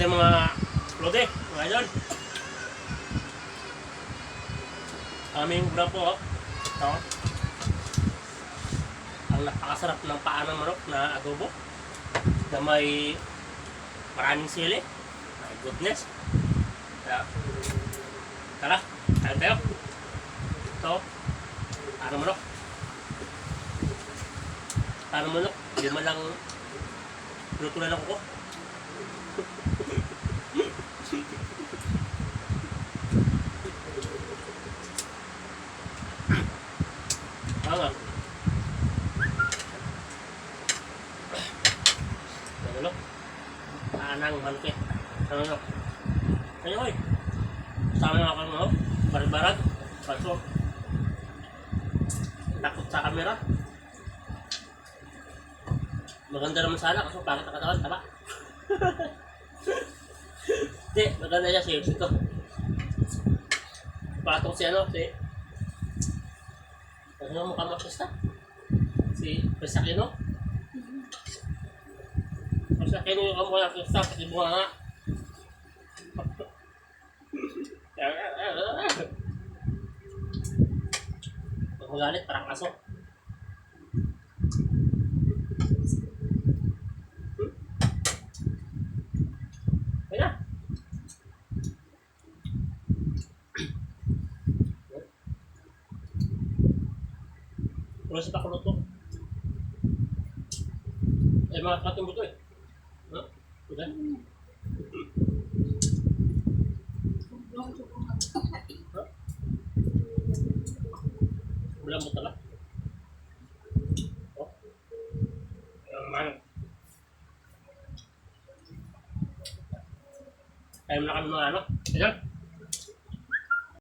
natin mga lode, mga idol. Aming ulam po, oh. Ito. Ang napakasarap ng paa ng manok na adobo. Na may maraming sili. My goodness. Tara, kain tayo. Ito, ng manok. Ng manok, hindi man lang luto na lang ko. Tama. Ano? Anang manke. Ano no? Ayo oy. Sama nga kang no? Barbarat. Paso. Takot sa camera. Maganda naman sana kaso pangit ang katawan, tama? Hindi, maganda niya si Ito. Patong si ano, si... Ano mo artista? Si Pesakino? Pesakino yung kamukha ng artista, kasi bunga nga. Pag magalit, parang aso. Kaya na. Wala sa pakulot ko. Eh, mga katong buto eh. Diba? Ha? Wala mo tala. Oh. Ayan, man. Kaya mo na kami mga ano. Ayan.